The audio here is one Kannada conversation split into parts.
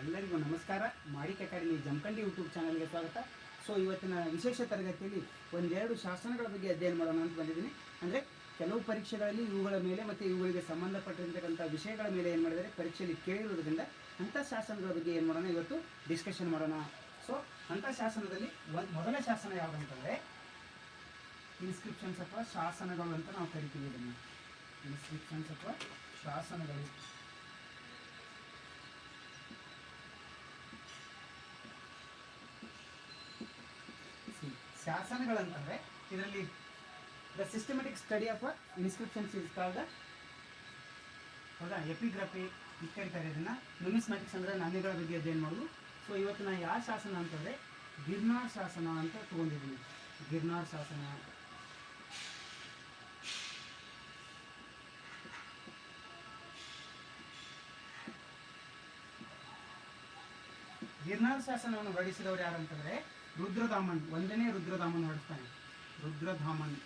ಎಲ್ಲರಿಗೂ ನಮಸ್ಕಾರ. ಮಾಡಿಕ ಅಕಾಡೆಮಿ ಜಮಖಂಡಿ ಯೂಟ್ಯೂಬ್ ಚಾನಲ್ಗೆ ಸ್ವಾಗತ. ಸೊ ಇವತ್ತಿನ ವಿಶೇಷ ತರಗತಿಯಲ್ಲಿ ಒಂದೆರಡು ಶಾಸನಗಳ ಬಗ್ಗೆ ಅಧ್ಯಯನ ಮಾಡೋಣ ಅಂತ ಬಂದಿದ್ದೀನಿ. ಅಂದರೆ ಕೆಲವು ಪರೀಕ್ಷೆಗಳಲ್ಲಿ ಇವುಗಳ ಮೇಲೆ ಮತ್ತು ಇವುಗಳಿಗೆ ಸಂಬಂಧಪಟ್ಟಿರ್ತಕ್ಕಂಥ ವಿಷಯಗಳ ಮೇಲೆ ಏನು ಮಾಡಿದರೆ ಪರೀಕ್ಷೆಯಲ್ಲಿ ಕೇಳಿರೋದ್ರಿಂದ ಅಂಥ ಶಾಸನಗಳ ಬಗ್ಗೆ ಏನು ಮಾಡೋಣ? ಇವತ್ತು ಡಿಸ್ಕಷನ್ ಮಾಡೋಣ. ಸೊ ಅಂಥ ಶಾಸನದಲ್ಲಿ ಒಂದು ಮೊದಲ ಶಾಸನ ಯಾವುದಂತಂದರೆ ಇನ್ಸ್ಕ್ರಿಪ್ಷನ್ಸ್ ಅಥವಾ ಶಾಸನಗಳು ಅಂತ ನಾವು ಕರಿತೀವಿ ಇದನ್ನು. ಇನ್ಸ್ಕ್ರಿಪ್ಷನ್ಸ್ ಅಥವಾ ಶಾಸನಗಳು. ಶಾಸನಗಳಂತಂದ್ರೆ ಇದರಲ್ಲಿ the systematic study of inscriptions is called ಹೌದಾ? ಎಪಿಗ್ರಫಿ ಇದು ಹೇಳ್ತಾರೆ ಇದನ್ನ ನ್ಯೂಮಿಸ್ಮ್ಯಾಟಿಕ್ಸ್ ಅಂದರೆ ನಾಣ್ಯಗಳ ಬಗ್ಗೆ ಅಧ್ಯಯನ ಮಾಡೋದು. ಸೊ ಇವತ್ತು ನಾ ಯಾವ ಶಾಸನ ಅಂತಂದ್ರೆ ಗಿರ್ನಾರ್ ಶಾಸನ ಅಂತ ತಗೊಂಡಿದ್ದೀನಿ. ಗಿರ್ನಾರ್ ಶಾಸನ. ಗಿರ್ನಾರ್ ಶಾಸನವನ್ನು ಹೊರಡಿಸಿದವರು ಯಾರು ಅಂತಂದ್ರೆ ರುದ್ರಧಾಮನ್, ಒಂದನೇ ರುದ್ರಧಾಮನ್ ಹೊರಡಿಸ್ತಾನೆ ರುದ್ರಧಾಮನ್.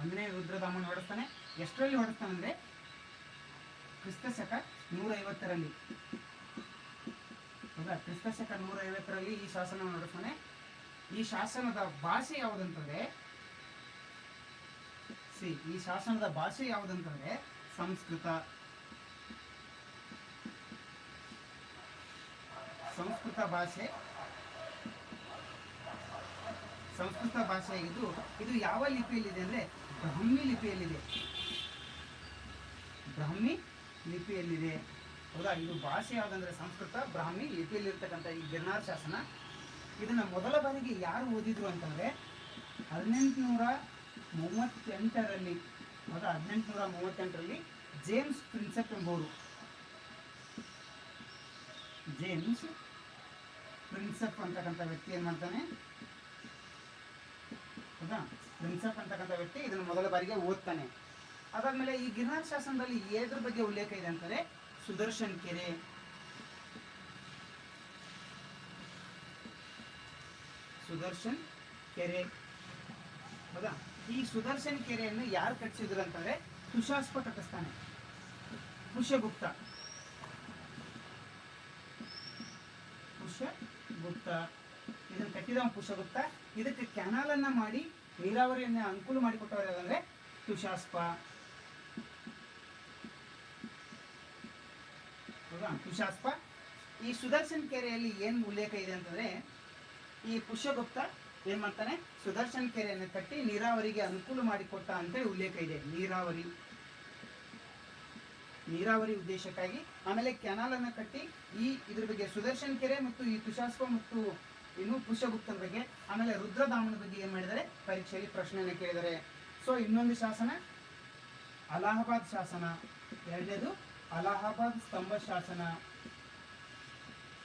ಒಂದನೇ ರುದ್ರಧಾಮನ್ ಹೊರಡಿಸ್ತಾನೆ ಎಷ್ಟರಲ್ಲಿ ಹೊರಡಿಸ್ತಾನೆ ಅಂದ್ರೆ ಕ್ರಿಸ್ತ ಶಕ ನೂರೈವತ್ತರಲ್ಲಿ. ಹೌದಾ? ಕ್ರಿಸ್ತ ಶಕ ನೂರ ಐವತ್ತರಲ್ಲಿ ಈ ಶಾಸನ ಹೊರಡಿಸ್ತಾನೆ ಈ ಶಾಸನದ ಭಾಷೆ ಯಾವುದಂತಂದ್ರೆ ಸಿ ಈ ಶಾಸನದ ಭಾಷೆ ಯಾವುದಂತಂದ್ರೆ ಸಂಸ್ಕೃತ ಸಂಸ್ಕೃತ ಭಾಷೆ. ಸಂಸ್ಕೃತ ಭಾಷೆಯಾಗಿದ್ದು ಇದು ಯಾವ ಲಿಪಿಯಲ್ಲಿದೆ ಅಂದ್ರೆ ಬ್ರಹ್ಮಿ ಲಿಪಿಯಲ್ಲಿದೆ. ಬ್ರಾಹ್ಮಿ ಲಿಪಿಯಲ್ಲಿದೆ. ಹೌದಾ? ಇದು ಭಾಷೆ ಯಾವುದಂದ್ರೆ ಸಂಸ್ಕೃತ, ಬ್ರಾಹ್ಮಿ ಲಿಪಿಯಲ್ಲಿರ್ತಕ್ಕಂಥ ಈ ಗಿರ್ನಾರ್ ಶಾಸನ. ಇದನ್ನ ಮೊದಲ ಬಾರಿಗೆ ಯಾರು ಓದಿದ್ರು ಅಂತಂದ್ರೆ ಹದಿನೆಂಟುನೂರ ಮೂವತ್ತೆಂಟರಲ್ಲಿ, ಹೌದಾ? ಹದಿನೆಂಟುನೂರ ಮೂವತ್ತೆಂಟರಲ್ಲಿ ಜೇಮ್ಸ್ ಪ್ರಿನ್ಸೆಪ್ ಎಂಬುವರು. ಜೇಮ್ಸ್ ಪ್ರಿನ್ಸೆಪ್ ಅಂತಕ್ಕಂಥ ವ್ಯಕ್ತಿ ಏನ್ ಮಾಡ್ತಾನೆ? ಹೌದಾ ಪ್ರಿನ್ಸಪ್ ಅಂತಕ್ಕಂಥ ವ್ಯಕ್ತಿ ಇದನ್ನು ಮೊದಲ ಬಾರಿಗೆ ಓದ್ತಾನೆ. ಅದಾದ್ಮೇಲೆ ಈ ಗಿರ್ನಾರ್ ಶಾಸನದಲ್ಲಿ ಏದ್ರ ಬಗ್ಗೆ ಉಲ್ಲೇಖ ಇದೆ ಅಂತಾರೆ ಸುದರ್ಶನ್ ಕೆರೆ. ಸುದರ್ಶನ್ ಕೆರೆ. ಹೌದಾ ಈ ಸುದರ್ಶನ್ ಕೆರೆಯನ್ನು ಯಾರು ಕಟ್ಟಿಸಿದ್ರು ಅಂತಂದ್ರೆ ತುಷಾಸ್ಪ ಕಟ್ಟಿಸ್ತಾನೆ. ಪುಷ್ಯಗುಪ್ತ. ಪುಷ್ಯಗುಪ್ತ ಇದನ್ನು ಕಟ್ಟಿದವ ಪುಷ್ಯಗುಪ್ತ ಇದಕ್ಕೆ ಕ್ಯಾನಾಲ್ ಅನ್ನ ಮಾಡಿ ನೀರಾವರಿಯನ್ನ ಅನುಕೂಲ ಮಾಡಿಕೊಟ್ಟವರು ಯಾರಂದ್ರೆ ತುಷಾಸ್ಪ. ಹೌದಾ? ತುಷಾಸ್ಪ. ಈ ಸುದರ್ಶನ್ ಕೆರೆಯಲ್ಲಿ ಏನು ಉಲ್ಲೇಖ ಇದೆ ಅಂತಂದ್ರೆ, ಈ ಪುಷ್ಯಗುಪ್ತ ಏನ್ ಮಾಡ್ತಾನೆ? ಸುದರ್ಶನ್ ಕೆರೆಯನ್ನು ಕಟ್ಟಿ ನೀರಾವರಿಗೆ ಅನುಕೂಲ ಮಾಡಿಕೊಟ್ಟ ಅಂತೇಳಿ ಉಲ್ಲೇಖ ಇದೆ. ನೀರಾವರಿ. ನೀರಾವರಿ ಉದ್ದೇಶಕ್ಕಾಗಿ. ಆಮೇಲೆ ಕೆನಾಲ್ ಅನ್ನು ಕಟ್ಟಿ ಈ ಇದ್ರ ಬಗ್ಗೆ ಸುದರ್ಶನ್ ಕೆರೆ ಮತ್ತು ಈ ತುಷಾಸ್ಪ ಮತ್ತು ಇನ್ನು ಪುಷ್ಯಗುಪ್ತನ ಬಗ್ಗೆ, ಆಮೇಲೆ ರುದ್ರಧಾಮನ ಬಗ್ಗೆ ಏನು ಮಾಡಿದ್ದಾರೆ? ಪರೀಕ್ಷೆಯಲ್ಲಿ ಪ್ರಶ್ನೆಯನ್ನು ಕೇಳಿದ್ದಾರೆ. ಸೊ ಇನ್ನೊಂದು ಶಾಸನ, ಅಲಹಾಬಾದ್ ಶಾಸನ. ಎರಡನೇದು, ಅಲಹಾಬಾದ್ ಸ್ತಂಭ ಶಾಸನ.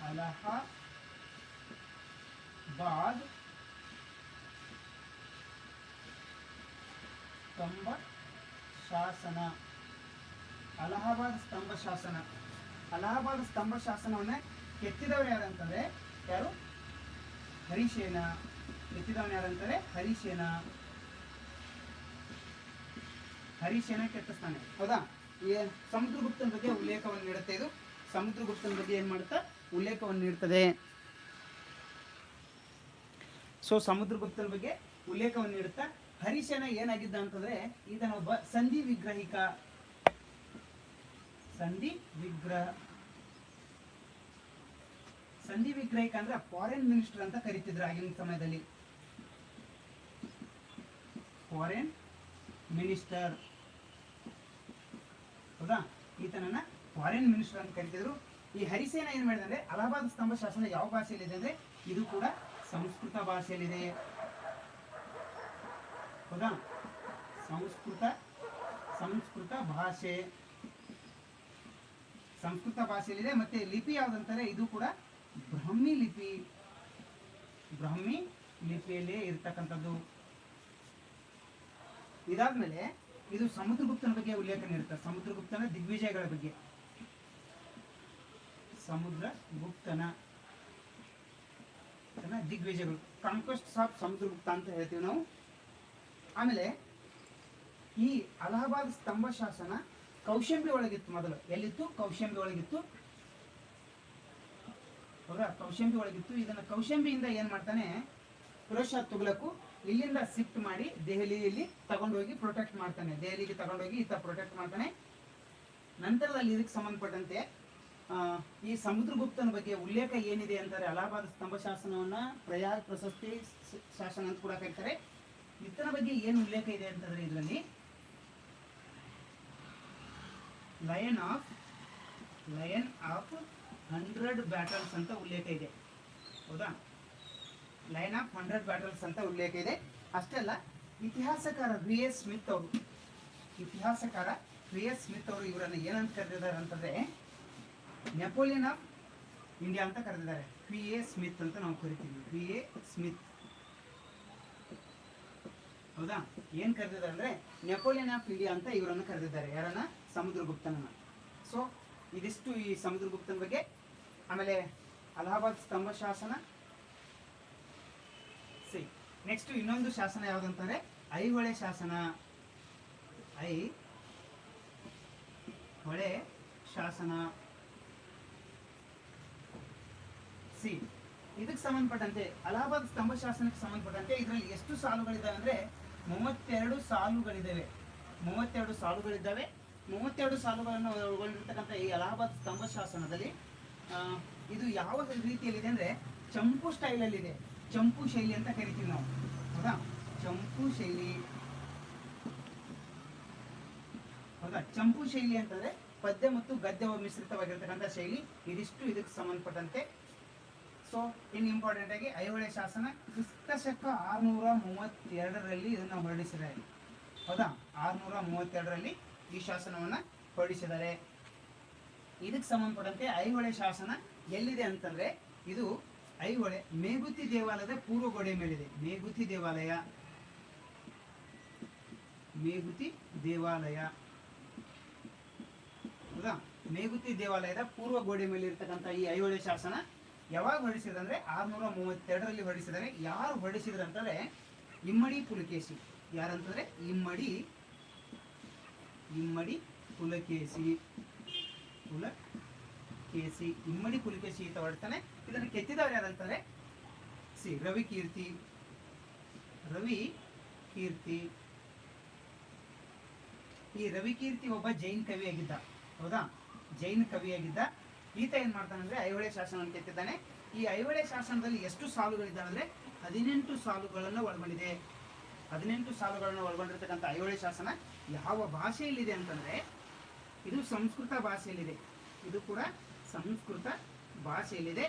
ಅಲಹಾಬಾದ್ ಸ್ತಂಭ ಶಾಸನ. ಅಲಹಾಬಾದ್ ಸ್ತಂಭ ಶಾಸನ. ಅಲಹಾಬಾದ್ ಸ್ತಂಭ ಶಾಸನವನ್ನ ಕೆತ್ತಿದವರು ಯಾರಂತಂದ್ರೆ ಯಾರು? ಹರಿಶೇನ. ಕೆತ್ತಿದವನು ಯಾರಂತಾರೆ ಹರಿಶೇನ. ಹರಿಶೇನ ಕೆತ್ತಿಸ್ತಾನೆ. ಹೌದಾ? ಈ ಸಮುದ್ರಗುಪ್ತನ ಬಗ್ಗೆ ಉಲ್ಲೇಖವನ್ನು ನೀಡುತ್ತೆ ಇದು. ಸಮುದ್ರಗುಪ್ತನ ಬಗ್ಗೆ ಏನ್ ಮಾಡುತ್ತಾ? ಉಲ್ಲೇಖವನ್ನು ನೀಡ್ತದೆ. ಸೊ ಸಮುದ್ರಗುಪ್ತನ ಬಗ್ಗೆ ಉಲ್ಲೇಖವನ್ನು ನೀಡುತ್ತಾ, ಹರಿಶೇನ ಏನಾಗಿದ್ದ ಅಂತಂದ್ರೆ ಈತನೊಬ್ಬ ಸಂಧಿ ವಿಗ್ರಹಿಕ ಸಂಧಿ ವಿಗ್ರಹ. ಸಂಧಿ ವಿಗ್ರಹಿಕ ಅಂದ್ರೆ ಫಾರಿನ್ ಮಿನಿಸ್ಟರ್ ಅಂತ ಕರಿತಿದ್ರು ಆಗಿನ ಸಮಯದಲ್ಲಿ. ಫಾರಿನ್ ಮಿನಿಸ್ಟರ್ ಹೌದಾ? ಈತನನ್ನ ಫಾರಿನ್ ಮಿನಿಸ್ಟರ್ ಅಂತ ಕರಿತಿದ್ರು. ಈ ಹರಿಸೇನ ಏನ್ ಮಾಡಿದೆ ಅಂದ್ರೆ ಅಲಹಾಬಾದ್ ಸ್ತಂಭ ಶಾಸನ ಯಾವ ಭಾಷೆಯಲ್ಲಿದೆ ಅಂದ್ರೆ ಇದು ಕೂಡ ಸಂಸ್ಕೃತ ಭಾಷೆಯಲ್ಲಿದೆ. ಹೌದಾ? ಸಂಸ್ಕೃತ ಸಂಸ್ಕೃತ ಭಾಷೆ. ಸಂಸ್ಕೃತ ಭಾಷೆಯಲ್ಲಿದೆ, ಮತ್ತೆ ಲಿಪಿ ಯಾವ್ದಂತಾರೆ, ಇದು ಕೂಡ ಬ್ರಹ್ಮಿ ಲಿಪಿ. ಬ್ರಹ್ಮಿ ಲಿಪಿಯಲ್ಲಿ ಇರ್ತಕ್ಕಂಥದ್ದು. ಇದಾದ್ಮೇಲೆ ಇದು ಸಮುದ್ರಗುಪ್ತನ ಬಗ್ಗೆ ಉಲ್ಲೇಖ ನೀಡುತ್ತೆ. ಸಮುದ್ರಗುಪ್ತನ ದಿಗ್ವಿಜಯಗಳ ಬಗ್ಗೆ. ಸಮುದ್ರ ಗುಪ್ತನ ದಿಗ್ವಿಜಯಗಳು. ಕಾಂಕ್ವೆಸ್ಟ್ ಆಫ್ ಸಮುದ್ರಗುಪ್ತ ಅಂತ ಹೇಳ್ತೀವಿ ನಾವು. ಆಮೇಲೆ ಈ ಅಲಹಾಬಾದ್ ಸ್ತಂಭ ಶಾಸನ ಕೌಶಂಬಿ ಒಳಗಿತ್ತು ಮೊದಲು. ಎಲ್ಲಿತ್ತು? ಕೌಶಂಬಿ ಒಳಗಿತ್ತು. ಹೌದಾ ಕೌಶಂಬಿ ಒಳಗಿತ್ತು. ಇದನ್ನ ಕೌಶಂಬಿಯಿಂದ ಏನ್ ಮಾಡ್ತಾನೆ? ಪುರುಷ ತುಗಲಕ್ಕು ತುಗ್ಲಕು ಇಲ್ಲಿಂದ ಶಿಫ್ಟ್ ಮಾಡಿ ದೆಹಲಿಯಲ್ಲಿ ತಗೊಂಡೋಗಿ ಪ್ರೊಟೆಕ್ಟ್ ಮಾಡ್ತಾನೆ. ದೆಹಲಿಗೆ ತಗೊಂಡೋಗಿ ಈತ ಪ್ರೊಟೆಕ್ಟ್ ಮಾಡ್ತಾನೆ. ನಂತರದಲ್ಲಿ ಇದಕ್ಕೆ ಸಂಬಂಧಪಟ್ಟಂತೆ ಈ ಸಮುದ್ರಗುಪ್ತನ ಬಗ್ಗೆ ಉಲ್ಲೇಖ ಏನಿದೆ ಅಂತಾರೆ? ಅಲಹಾಬಾದ್ ಸ್ತಂಭ ಶಾಸನವನ್ನ ಪ್ರಯಾಗ್ ಪ್ರಶಸ್ತಿ ಶಾಸನ ಅಂತ ಕೂಡ ಕರೀತಾರೆ. ಇತನ ಬಗ್ಗೆ ಏನು ಉಲ್ಲೇಖ ಇದೆ ಅಂತಂದ್ರೆ ಇದರಲ್ಲಿ lion of lion of hundred battles ಅಂತ ಉಲ್ಲೇಖ ಇದೆ. ಹೌದಾ? ಲಯನ್ ಆಫ್ ಹಂಡ್ರೆಡ್ ಬ್ಯಾಟಲ್ಸ್ ಅಂತ ಉಲ್ಲೇಖ ಇದೆ. ಅಷ್ಟೇ ಅಲ್ಲ, ಇತಿಹಾಸಕಾರ ವಿ ಎಸ್ ಸ್ಮಿತ್ ಅವರು. ಇತಿಹಾಸಕಾರ ವಿ ಎಸ್ ಸ್ಮಿತ್ ಅವರು ಇವರನ್ನು ಏನಂತ ಕರೆದಿದ್ದಾರೆ ಅಂತಂದ್ರೆ ನೆಪೋಲಿಯನ್ ಆಫ್ ಇಂಡಿಯಾ ಅಂತ ಕರೆದಿದ್ದಾರೆ. ಪಿ ಎ ಸ್ಮಿತ್ ಅಂತ ನಾವು ಕರಿತೀವಿ. ಪಿ ಎ ಸ್ಮಿತ್ ಹೌದಾ? ಏನ್ ಕರೆದಿದ್ದಾರೆ ಅಂದ್ರೆ ನೆಪೋಲಿಯನ್ ಆಫ್ ಇಂಡಿಯಾ ಅಂತ ಇವರನ್ನು ಕರೆದಿದ್ದಾರೆ. ಯಾರನ್ನ? ಸಮುದ್ರಗುಪ್ತನನ್ನ ಸೊ ಇದಿಷ್ಟು ಈ ಸಮುದ್ರಗುಪ್ತನ ಬಗ್ಗೆ. ಆಮೇಲೆ ಅಲಹಾಬಾದ್ ಸ್ತಂಭ ಶಾಸನ. ಸಿ ನೆಕ್ಸ್ಟ್ ಇನ್ನೊಂದು ಶಾಸನ ಯಾವ್ದಂತಾರೆ? ಐಹೊಳೆ ಶಾಸನ. ಐ ಹೊಳೆ ಶಾಸನ. ಸಿ ಇದಕ್ಕೆ ಸಂಬಂಧಪಟ್ಟಂತೆ, ಅಲಹಾಬಾದ್ ಸ್ತಂಭ ಶಾಸನಕ್ಕೆ ಸಂಬಂಧಪಟ್ಟಂತೆ ಇದರಲ್ಲಿ ಎಷ್ಟು ಸಾಲುಗಳಿದಾವೆ ಅಂದ್ರೆ ಮೂವತ್ತೆರಡು ಸಾಲುಗಳಿದ್ದಾವೆ. ಮೂವತ್ತೆರಡು ಸಾಲುಗಳಿದ್ದಾವೆ. ಮೂವತ್ತೆರಡು ಸಾಲುಗಳನ್ನು ಒಳಗೊಂಡಿರ್ತಕ್ಕಂಥ ಈ ಅಲಹಾಬಾದ್ ಸ್ತಂಭ ಶಾಸನದಲ್ಲಿ ಇದು ಯಾವ ರೀತಿಯಲ್ಲಿದೆ ಅಂದ್ರೆ ಚಂಪು ಸ್ಟೈಲಲ್ಲಿದೆ. ಚಂಪು ಶೈಲಿ ಅಂತ ಕರಿತೀವಿ ನಾವು. ಹೌದಾ? ಚಂಪು ಶೈಲಿ. ಹೌದಾ? ಚಂಪು ಶೈಲಿ ಅಂತಂದರೆ ಪದ್ಯ ಮತ್ತು ಗದ್ಯವ ಮಿಶ್ರಿತವಾಗಿರ್ತಕ್ಕಂಥ ಶೈಲಿ. ಇದಿಷ್ಟು ಇದಕ್ಕೆ ಸಂಬಂಧಪಟ್ಟಂತೆ ಸೊ ಇನ್ ಇಂಪಾರ್ಟೆಂಟ್ ಆಗಿ ಐಹೊಳೆ ಶಾಸನ ಕ್ರಿಸ್ತ ಶಕ ಆರ್ನೂರ ಮೂವತ್ತೆರಡರಲ್ಲಿ ಇದನ್ನ ಹೊರಡಿಸಿದ್ದಾರೆ. ಹೌದಾ? ಆರ್ನೂರ ಮೂವತ್ತೆರಡರಲ್ಲಿ ಈ ಶಾಸನವನ್ನ ಹೊರಡಿಸಿದ್ದಾರೆ. ಇದಕ್ಕೆ ಸಂಬಂಧಪಟ್ಟಂತೆ ಐಹೊಳೆ ಶಾಸನ ಎಲ್ಲಿದೆ ಅಂತಂದ್ರೆ, ಇದು ಐಹೊಳೆ ಮೇಗುತಿ ದೇವಾಲಯದ ಪೂರ್ವ ಗೋಡೆ ಮೇಲಿದೆ. ಮೇಗುತಿ ದೇವಾಲಯ. ಮೇಗುತಿ ದೇವಾಲಯ. ಹೌದಾ? ಮೇಗುತಿ ದೇವಾಲಯದ ಪೂರ್ವ ಗೋಡೆ ಮೇಲೆ ಇರ್ತಕ್ಕಂಥ ಈ ಐಹೊಳೆ ಶಾಸನ ಯಾವಾಗ ಹೊರಡಿಸಿದ್ರೆ ಅಂದ್ರೆ ಆರ್ನೂರ ಮೂವತ್ತೆರಡರಲ್ಲಿ ಹೊರಡಿಸಿದ್ದಾರೆ. ಯಾರು ಹೊರಡಿಸಿದ್ರು ಅಂತಂದ್ರೆ ಇಮ್ಮಡಿ ಪುಲಕೇಶಿ. ಯಾರಂತಂದ್ರೆ? ಇಮ್ಮಡಿ ಇಮ್ಮಡಿ ಪುಲಕೇಶಿ. ಪುಲಕೇಶಿ, ಇಮ್ಮಡಿ ಪುಲಕೇಶಿ ಅಂತ ಹೊರಡ್ತಾನೆ. ಇದನ್ನು ಕೆತ್ತಿದವರು ಯಾರಂತಾರೆ ಸಿ. ರವಿ ಕೀರ್ತಿ. ರವಿ ಕೀರ್ತಿ. ಈ ರವಿ ಕೀರ್ತಿ ಒಬ್ಬ ಜೈನ್ ಕವಿಯಾಗಿದ್ದ. ಹೌದಾ? ಜೈನ್ ಕವಿಯಾಗಿದ್ದ. ಈತ ಏನ್ ಮಾಡ್ತಾನಂದ್ರೆ ಐಹೊಳೆ ಶಾಸನವನ್ನು ಕೆತ್ತಿದ್ದಾನೆ ಈ ಐಹೊಳೆ ಶಾಸನದಲ್ಲಿ ಎಷ್ಟು ಸಾಲುಗಳಿದ್ದಾವೆ ಅಂದ್ರೆ ಹದಿನೆಂಟು ಸಾಲುಗಳನ್ನು ಒಳಗೊಂಡಿದೆ. ಹದಿನೆಂಟು ಸಾಲುಗಳನ್ನು ಒಳಗೊಂಡಿರ್ತಕ್ಕಂಥ ಐಹೊಳೆ ಶಾಸನ ಯಾವ ಭಾಷೆಯಲ್ಲಿದೆ ಅಂತಂದ್ರೆ ಇದು ಸಂಸ್ಕೃತ ಭಾಷೆಯಲ್ಲಿದೆ. ಇದು ಕೂಡ ಸಂಸ್ಕೃತ ಭಾಷೆಯಲ್ಲಿದೆ.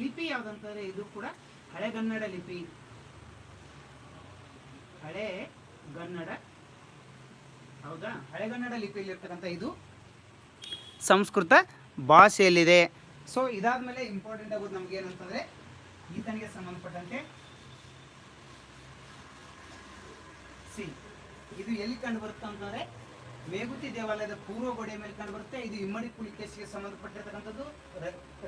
ಲಿಪಿ ಯಾವ್ದಂತಂದ್ರೆ ಇದು ಕೂಡ ಹಳೆಗನ್ನಡ ಲಿಪಿ. ಹಳೆ ಗನ್ನಡ ಹೌದಾ? ಹಳೆಗನ್ನಡ ಲಿಪಿಯಲ್ಲಿ ಇರ್ತಕ್ಕಂಥ ಇದು ಸಂಸ್ಕೃತ ಭಾಷೆಯಲ್ಲಿದೆ. ಸೊ ಇದಾದ್ಮೇಲೆ ಇಂಪಾರ್ಟೆಂಟ್ ಆಗೋದು ನಮ್ಗೆ ಏನಂತಂದ್ರೆ ಈತನಿಗೆ ಸಂಬಂಧಪಟ್ಟಂತೆ, ಸಿ, ಇದು ಎಲ್ಲಿ ಕಂಡು ಬರುತ್ತೆ ಅಂತಂದ್ರೆ, ಮೇಗುತಿ ದೇವಾಲಯದ ಪೂರ್ವ ಗೋಡೆಯ ಮೇಲೆ ಕಂಡು ಬರುತ್ತೆ. ಇದು ಇಮ್ಮಡಿ ಪುಲಿಕೇಶಿಗೆ ಸಂಬಂಧಪಟ್ಟಿರ್ತಕ್ಕಂಥದ್ದು.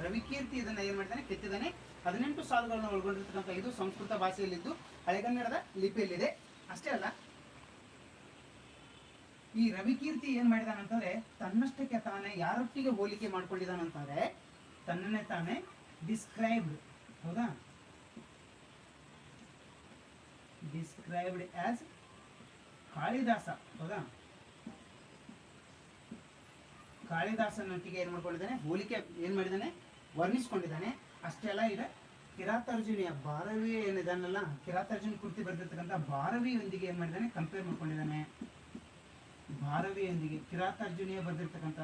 ರವಿಕೀರ್ತಿ ಇದನ್ನ ಏನ್ ಮಾಡ್ತಾನೆ? ಕೆತ್ತಿದ್ದಾನೆ. ಹದಿನೆಂಟು ಸಾಲುಗಳನ್ನು ಒಳಗೊಂಡಿರ್ತಕ್ಕಂಥ ಇದು ಸಂಸ್ಕೃತ ಭಾಷೆಯಲ್ಲಿದ್ದು, ಹಳೆಗನ್ನಡದ ಲಿಪಿಯಲ್ಲಿದೆ. ಅಷ್ಟೇ ಅಲ್ಲ ಈ ರವಿಕೀರ್ತಿ ಏನ್ ಮಾಡಿದಾನಂತಂದ್ರೆ, ತನ್ನಷ್ಟಕ್ಕೆ ತಾನೇ ಯಾರೊಟ್ಟಿಗೆ ಹೋಲಿಕೆ ಮಾಡ್ಕೊಂಡಿದ್ದಾನಂತಂದ್ರೆ ತನ್ನನ್ನೇ ತಾನೇ ಡಿಸ್ಕ್ರೈಬ್ಡ್ ಹೌದಾ? Described as Kalidasa. ಹೌದಾ? ಕಾಳಿದಾಸನೊಟ್ಟಿಗೆ ಏನ್ ಮಾಡ್ಕೊಂಡಿದ್ದಾನೆ? ಹೋಲಿಕೆ ಏನ್ ಮಾಡಿದಾನೆ ವರ್ಣಿಸ್ಕೊಂಡಿದ್ದಾನೆ. ಅಷ್ಟೇ ಅಲ್ಲ, ಇದೆ ಕಿರಾತಾರ್ಜುನಿಯ ಭಾರವಿ ಏನಿದಾನಲ್ಲ, ಕಿರಾತಾರ್ಜುನ ಕುರ್ತಿ ಬರೆದಿರ್ತಕ್ಕಂಥ ಭಾರವಿಯೊಂದಿಗೆ ಏನ್ ಮಾಡಿದಾನೆ ಕಂಪೇರ್ ಮಾಡ್ಕೊಂಡಿದ್ದಾನೆ. ಭಾರವಿಯೊಂದಿಗೆ ಕಿರಾತಾರ್ಜುನಿಯ ಬರೆದಿರ್ತಕ್ಕಂಥ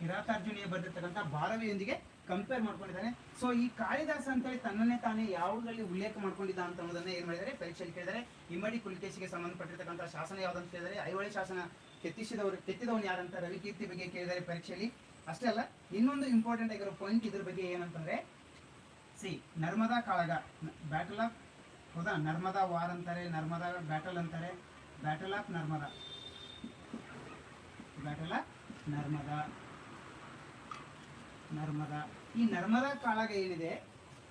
ಕಿರಾತಾರ್ಜುನಿಯ ಬರೆದಿರ್ತಕ್ಕಂಥ ಭಾರವಿಯೊಂದಿಗೆ ಕಂಪೇರ್ ಮಾಡ್ಕೊಂಡಿದ್ದಾನೆ. ಸೊ ಈ ಕಾಳಿದಾಸ ಅಂತೇಳಿ ತನ್ನನ್ನೇ ತಾನೇ ಯಾವುದರಲ್ಲಿ ಉಲ್ಲೇಖ ಮಾಡ್ಕೊಂಡಿದ್ದ ಅಂತ ಅನ್ನೋದನ್ನ ಏನ್ ಮಾಡಿದರೆ ಪರೀಕ್ಷೆಯಲ್ಲಿ ಕೇಳಿದರೆ ಇಮ್ಮಡಿ ಪುಲಿಕೇಶಿಗೆ ಸಂಬಂಧಪಟ್ಟಿರ್ತಕ್ಕಂಥ ಶಾಸನ ಯಾವ್ದಂತ ಕೇಳಿದರೆ ಐಹೊಳೆ ಶಾಸನ ಕೆತ್ತಿಸಿದವರು, ಕೆತ್ತಿದವನು ಯಾರಂತ ರವಿಕೀರ್ತಿ ಬಗ್ಗೆ ಕೇಳಿದರೆ ಪರೀಕ್ಷೆಯಲ್ಲಿ. ಅಷ್ಟೇ ಅಲ್ಲ, ಇನ್ನೊಂದು ಇಂಪಾರ್ಟೆಂಟ್ ಆಗಿರೋ ಪಾಯಿಂಟ್ ಇದ್ರ ಬಗ್ಗೆ ಏನಂತಂದ್ರೆ ಸಿ ನರ್ಮದಾ ಕಾಳಗ ಬ್ಯಾಟಲ್ ಆಫ್ ಹೌದಾ? ನರ್ಮದಾ ವಾರ್ ಅಂತಾರೆ, ನರ್ಮದಾ ಬ್ಯಾಟಲ್ ಅಂತಾರೆ. Battle of Narmada. Battle of Narmada. Narmada. ಈ ನರ್ಮದಾ ಕಾಳಗ ಏನಿದೆ?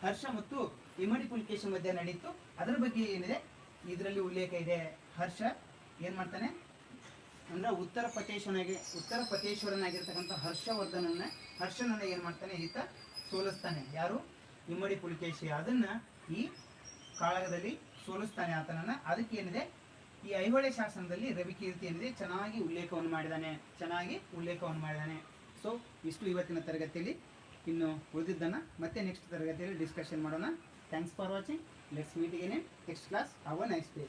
ಹರ್ಷ ಮತ್ತು ಇಮಡಿ ಪುಲಿಕೇಶಿ ಮಧ್ಯೆ ನಡೀತು. ಅದರ ಬಗ್ಗೆ ಏನಿದೆ? ಇದರಲ್ಲಿ ಉಲ್ಲೇಖ ಇದೆ. ಹರ್ಷ ಏನ್ ಮಾಡ್ತಾನೆ? ಅಂದ್ರೆ ಉತ್ತರ ಪತೇಶ್ವರನಾಗಿ ಉತ್ತರ ಪಟೇಶ್ವರನಾಗಿರ್ತಕ್ಕಂಥ ಹರ್ಷವರ್ಧನನ್ನ, ಹರ್ಷನನ್ನ ಏನ್ ಮಾಡ್ತಾನೆ? ಈತ ಸೋಲಿಸ್ತಾನೆ. ಯಾರು? ಇಮ್ಮಡಿ ಪುಲಿಕೇಶಿ. ಅದನ್ನ ಈ ಕಾಳಗದಲ್ಲಿ ಸೋಲಿಸ್ತಾನೆ ಆತನನ್ನ. ಅದಕ್ಕೆ ಏನಿದೆ? ಈ ಐಹೊಳೆ ಶಾಸನದಲ್ಲಿ ರವಿಕೀರ್ತಿ ಏನಿದೆ? ಚೆನ್ನಾಗಿ ಉಲ್ಲೇಖವನ್ನು ಮಾಡಿದಾನೆ. ಚೆನ್ನಾಗಿ ಉಲ್ಲೇಖವನ್ನು ಮಾಡಿದಾನೆ. ಸೊ ಇಷ್ಟು ಇವತ್ತಿನ ತರಗತಿಯಲ್ಲಿ. ಇನ್ನು ಉಳಿದಿದ್ದನ್ನು ಮತ್ತೆ ನೆಕ್ಸ್ಟ್ ತರಗತಿಯಲ್ಲಿ ಡಿಸ್ಕಷನ್ ಮಾಡೋಣ. Thanks for watching let's meet in next class have a nice day